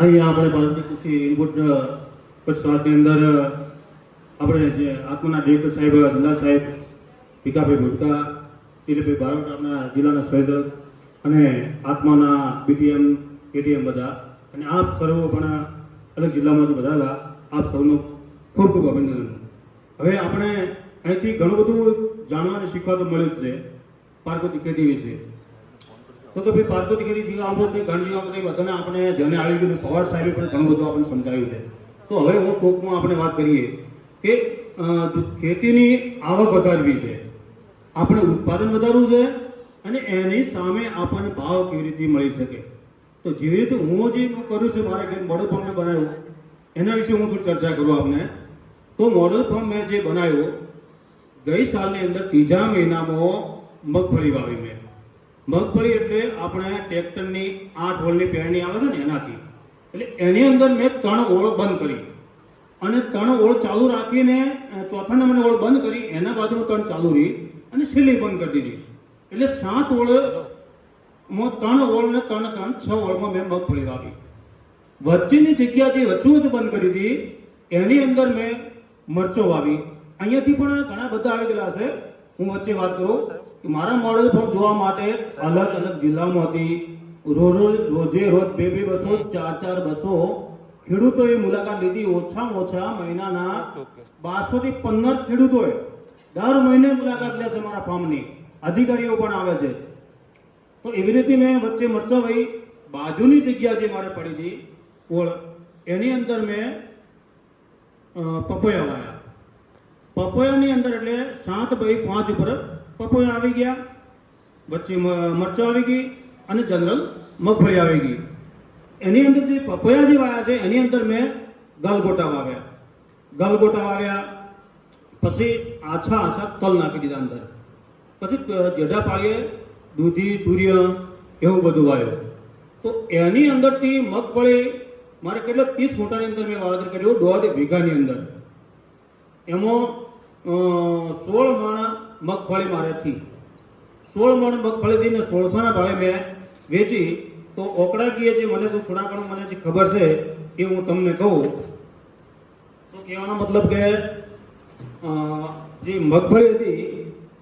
અહીંયા આપણે ભારતીય કૃષિ ઇનપુટ પક્ષવાદની અંદર આપણે જે આત્માના ડિરેક્ટર સાહેબ જિલ્લા સાહેબ ભીખાભાઈ ભુટકા દિલીપભાઈ બારોટ આપણા જિલ્લાના સંયોજક અને આત્માના બીટીએમ એટીએમ બધા. અને આપ સર્વો પણ અલગ જિલ્લામાંથી બધા. આપ સૌનું ખૂબ ખૂબ અભિનંદન. હવે આપણે અહીંથી ઘણું બધું જાણવા અને શીખવા તો મળ્યું જ છે. પાર્વતી ખેતી વિશે. તો ભાઈ પાર્વતી ખેતી જીવા અમૃતની ઘણ જીવા બધાને આપણે ધ્યાને આવી ગયું પવાર સાહેબે પણ ઘણું બધું આપણને સમજાવ્યું છે. તો હવે હું ટૂંકમાં આપણે વાત કરીએ કે ખેતીની આવક વધારવી છે, આપણે ઉત્પાદન વધારવું છે અને એની સામે આપણને ભાવ કેવી રીતે મળી શકે. તો જેવી રીતે હું જે કરું છું, મારે ઘેર મોડલ ફોર્મ મેં બનાવ્યું, એના વિશે હું થોડી ચર્ચા કરું આપને. તો મોડલ ફોર્મ મેં જે બનાવ્યો, ગઈ સાલની અંદર ત્રીજા મહિનામાં મગફળી વાવી મેં. મગફળી એટલે આપણે ટ્રેક્ટરની આઠ હોલની પેરણી આવે છે ને એનાથી. એટલે એની અંદર મેં ત્રણ ઓળ બંધ કરી. અને ત્રણ ઓળ ચાલુ રાખીને ચોથા નંબરની ઓળ બંધ કરી, એના બાજુનું ત્રણ ચાલુ રહી અને છેલ્લી બંધ કરી દીધી. એટલે સાત ઓળ ત્રણ ઓળ ને ત્રણ ત્રણ, છ ઓળમાં મેં મગફળી વાવી. વચ્ચેની જગ્યા જે વચ્ચે બંધ કરી હતી એની અંદર મેં મરચો વાવી. અહીંયાથી પણ ઘણા બધા આવી ગયેલા છે. હું વચ્ચે વાત કરું. મારા મોડેલ ફોર્મ જોવા માટે અલગ અલગ જિલ્લામાંથી રોજ રોજે રોજ બે બે બસો ચાર ચાર બસો ખેડૂતોએ મુલાકાત લીધી. ઓછામાં ઓછા મહિનાના બારસો થી પંદર ખેડૂતોએ દર મહિને મુલાકાત લે છે મારા ફાર્મની. અધિકારીઓ પણ આવે છે. તો એવી રીતે મેં વચ્ચે મરચાભાઈ બાજુની જગ્યા જે મારે પડી હતી ઓળ એની અંદર મેં પપૈયા વાયા પપૈયાની અંદર એટલે સાત ભાઈ પાંચ ઉપર પપૈયા આવી ગયા, વચ્ચે મરચાં આવી ગઈ અને જનરલ મગફળી આવી ગઈ. એની અંદર જે પપૈયા જે વાયા છે, એની અંદર મેં ગલગોટા વાવ્યા. ગલગોટા વાવ્યા, પછી આછા આછા તલ નાખી દીધા અંદર. પછી જેઢા પાળીએ દૂધી, તુર્ય એવું બધું વાવ્યું. તો એની અંદરથી મગફળી મારે કેટલા ત્રીસ મોટાની અંદર મેં વાવેતર કર્યું, દોઢ વીઘાની અંદર. એમાં સોળ મણ મગફળી મારેથી સોળ મણ મગફળીથી ને સોળસોના ભાવે મેં વેચી. તો ઓકળાકીએ જે મને શું થોડા ઘણું મને જે ખબર છે એ હું તમને કહું. તો કહેવાનો મતલબ કે જે મગફળી હતી,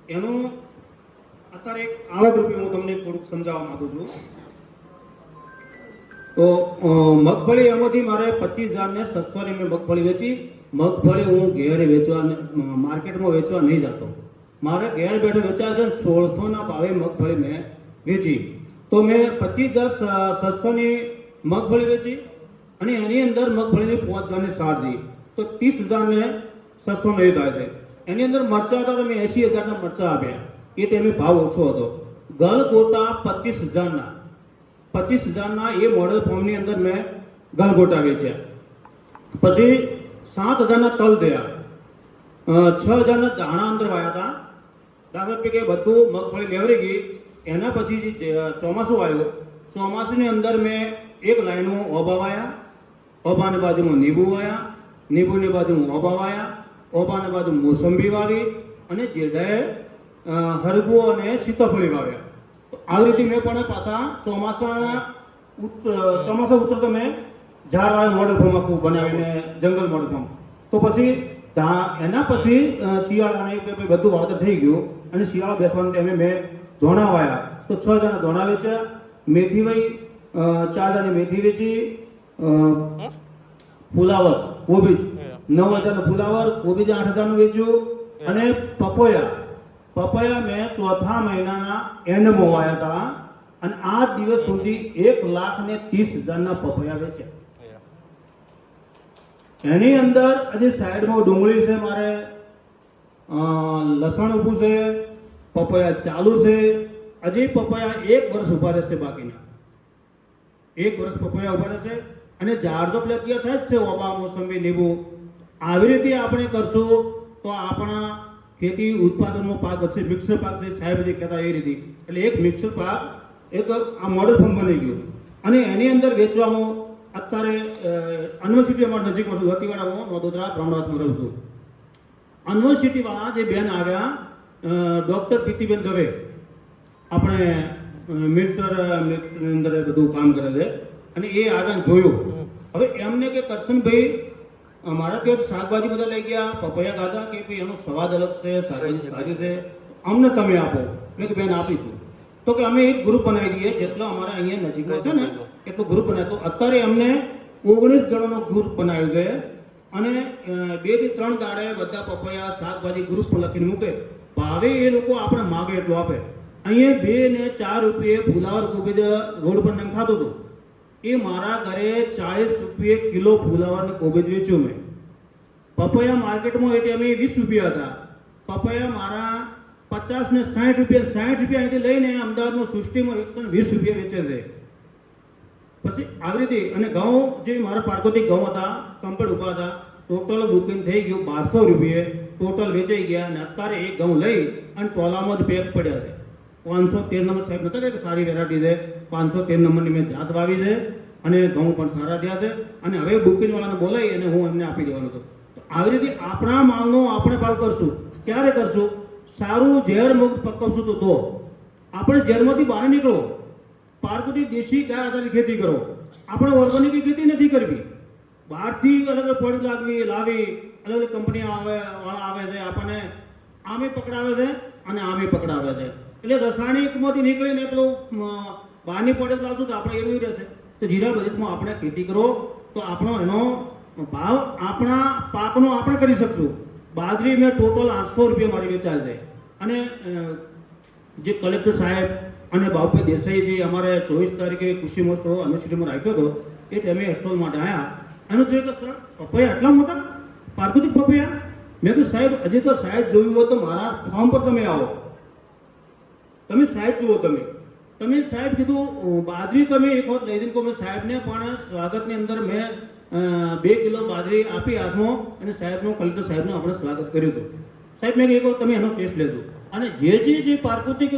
એનું અત્યારે એક આવક રૂપે હું તમને થોડુંક સમજાવવા માંગુ છું. તો મગફળી એમાંથી મારે પચીસ હજારને સસ્તોની મેં મગફળી વેચી. મગફળી હું ઘેર વેચવા માર્કેટમાં વેચવા નહીં જતો. મારે ઘેર બેઠો વેચાય છે સોળસોના ભાવે મગફળી મેં વેચી. તો મેં પચીસ હજાર સત્સોની મગફળી વેચી અને એની અંદર મગફળીની પાંચ હજારની સાર દી. તો ત્રીસ હજારને સસ્તો નહીં થાય છે. એની અંદર મરચા હતા તો મેં એસી હજારના મરચા આપ્યા. એ ટાઈમે ભાવ ઓછો હતો. ગલ ગોટા પચીસ હજારના પચીસ હજારના એ મોડેલ ફોર્મની અંદર મેં ગલગોટા વેચ્યા. પછી સાત હજારના તલ થયા. છ હજારના દાણા અંદર વાયા હતા. દાખલા તરીકે બધું મગફળી લેવરી ગઈ. એના પછી ચોમાસું આવ્યું. ચોમાસુની અંદર મેં એક લાઈનમાં ઓબા વાયા. ઓબાની બાજુમાં નીંબુ વાયા. નીંબુની બાજુમાં ઓબા વાયા. ઓબાની બાજુ મોસંબી વાવી અને જેદાએ હરગવો અને સીતાફળી વાવ્યા. આવી રીતે મેં પણ પાછા ચોમાસાના ચોમાસા ઉત્તર તો મેં ઝાડ વાળા મોડલ ફોર્મ આખું બનાવીને જંગલ મોડલ ફોર્મ તો પછી ત્યાં એના પછી શિયાળાને કે ભાઈ બધું વાવતર થઈ ગયું અને શિયાળા બેસવાના ટાઈમે મેં ધોણા વાયા તો છ જણા ધોણા વેચ્યા, મેથી વહી ચાર જણા મેથી વેચી ફુલાવર કોબીજ નવ હજારનું ફુલાવર કોબીજ આઠ હજારનું વેચ્યું અને પપોયા. પપૈયા મેં ચોથા મહિનાના એન્ડ મોવાયા હતા અને આ દિવસ સુધી એક લાખ ને ત્રીસ હજારના પપૈયા વેચ્યા. એની અંદર હજી સાઈડમાં ડુંગળી છે મારે લસણ ઊભું છે, પપૈયા ચાલુ છે. હજી પપૈયા એક વર્ષ ઊભા રહેશે બાકીના. એક વર્ષ પપૈયા ઊભા રહેશે અને ઝાડ તો પેલા થાય જ છે ઓબા, મોસંબી, લીંબુ. આવી રીતે આપણે કરશું તો આપણા ખેતી ઉત્પાદનનો પાક વધશે મિક્સર પાક જે સાહેબ જે કહેતા એ રીતે. એટલે એક મિક્સર પાક, એક આ મોડલ ફોર્મ બની ગયું. અને એની અંદર વેચવામાં અત્યારે યુનિવર્સિટી અમારા નજીકમાં છું હું વડોદરા બ્રહ્મદાસમાં રહું છું. યુનિવર્સિટીવાળા જે બેન આવ્યા ડૉક્ટર પ્રીતિબેન દવે. આપણે મિલ્ટરની અંદર બધું કામ કરે છે. અને એ આગળ જોયું. હવે એમને કે કરશનભાઈ, અમારા ત્યાં શાકભાજી બધા લઈ ગયા, પપૈયા ખાધા, કે ભાઈ એનો સ્વાદ અલગ છે, શાકભાજી સારી છે. અમને તમે આપો. એટલે કે બેન, આપીશું. તો કે અમે એક ગ્રુપ બનાવી દઈએ, જેટલો અમારા અહીંયા નજીકમાં છે ને એટલો ગ્રુપ બનાવ્યો તો અત્યારે અમને ઓગણીસ જણાનો ગ્રુપ બનાવ્યો છે. અને બેથી ત્રણ દાડે બધા પપૈયા, શાકભાજી ગ્રુપ લખીને મૂકે. ભાવે એ લોકો આપણે માગે એટલું આપે. અહીંયા બે ને ચાર રૂપિયે ફુલાવર કોબીજ રોડ પર નંખાતું હતું. એ મારા ઘરે ચાલીસ રૂપિયે કિલો ફુલાવર કોબીજ વેચ્યું મેં. પપૈયા માર્કેટમાં એટલે અમે વીસ રૂપિયા હતા. પપૈયા મારા પચાસ ને સાઠ રૂપિયા સાઠ રૂપિયા અહીંથી લઈને અમદાવાદમાં સૃષ્ટિમાં એકસો વીસ રૂપિયા વેચે છે. પછી આવી રીતે અને ઘઉં જે મારા પાર્કોથી ઘઉં હતા કમ્પ્લીટ ઊભા હતા ટોટલ બુકિંગ થઈ ગયું બારસો રૂપિયે. ટોટલ વેચાઈ ગયા અને અત્યારે એ ઘઉં લઈ અને ટોલામાં જ પેક પડ્યા છે. પાંચસો તેર નંબર સાહેબ નતા કે સારી વેરાયટી છે. પાંચસો તેર નંબરની મેં જાત વાવી છે અને ઘઉં પણ સારા થયા છે. અને હવે બુકિંગવાળાને બોલાવી અને હું એમને આપી દેવાનો હતો આવી રીતે આપણા માલનો આપણે ભાવ કરશું. ક્યારે કરશું? સારું ઝેર મુક્ત પકવશું તો. આપણે ઝેરમાંથી બહાર નીકળો. પાર્કથી દેશી ગાય આધારિત ખેતી કરો. આપણે ઓર્ગેનિક ખેતી નથી કરવી. બહારથી અલગ અલગ ફળ લાગવી, લાવી, અલગ અલગ કંપની આવે, વાળા આવે છે, આપણને આમે પકડાવે છે અને આમે પકડાવે છે. એટલે રાસાયણિકમાંથી નીકળીને પેલું બહારની પડે લાવશું તો આપણે એવું રહેશે. તો જીરા બજેટમાં આપણે ખેતી કરો, તો આપણો એનો ભાવ આપણા પાકનો આપણે કરી શકશું. બાજરી મેં ટોટલ આઠસો રૂપિયા મારી વેચાય છે. અને જે કલેક્ટર સાહેબ અને બાપુ દેસાઈ જે અમારે ચોવીસ તારીખે કૃષિ મહોત્સવ યુનિવર્સિટીમાં રાખ્યો હતો. એ ટાઈમે સ્ટોલ માટે આવ્યા અને જોયું કે સર, પપૈયા આટલા મોટા? પાર્કુતિક પપૈયા? મેં કીધું, સાહેબ, હજી તો સાહેબ જોયું હોય તો મારા ફોર્મ પર તમે આવો. તમે સાહેબ જુઓ તમે. તમે સાહેબ કીધું બાજરી તમે એક વખત લઈ જઈને કહો. સાહેબને પણ સ્વાગતની અંદર મેં બે કિલો બાજરી આપી હાથમાં અને સાહેબનો કલેક્ટર સાહેબનું આપણે સ્વાગત કર્યું હતું. સાહેબ, મેં એક વખત તમે એનો ટેસ્ટ લેજો. અને જે જે જે પ્રાકૃતિક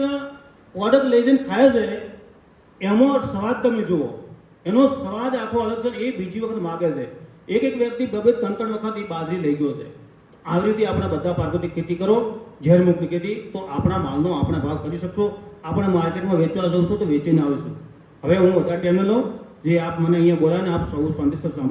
પ્રોડક્ટ લઈ જઈને ખાય છે એમાં સ્વાદ તમે જુઓ. એનો સ્વાદ આખો અલગ છે એ બીજી વખત માગે છે. એક એક વ્યક્તિ બબે ત્રણ ત્રણ વખત એ બાજરી લઈ ગયો છે. આવી રીતે આપણે બધા પ્રાકૃતિક ખેતી કરો ઝેરમુક્ત ખેતી, તો આપણા માલનો આપણે ભાવ કરી શકશો. આપણે માર્કેટમાં વેચવા જઈશું તો વેચીને આવીશું. હવે હું વધારે ટાઈમે લઉં, જે આપ મને અહીંયા બોલાવીને આપ સૌ સંદેશો સાંભળ્યો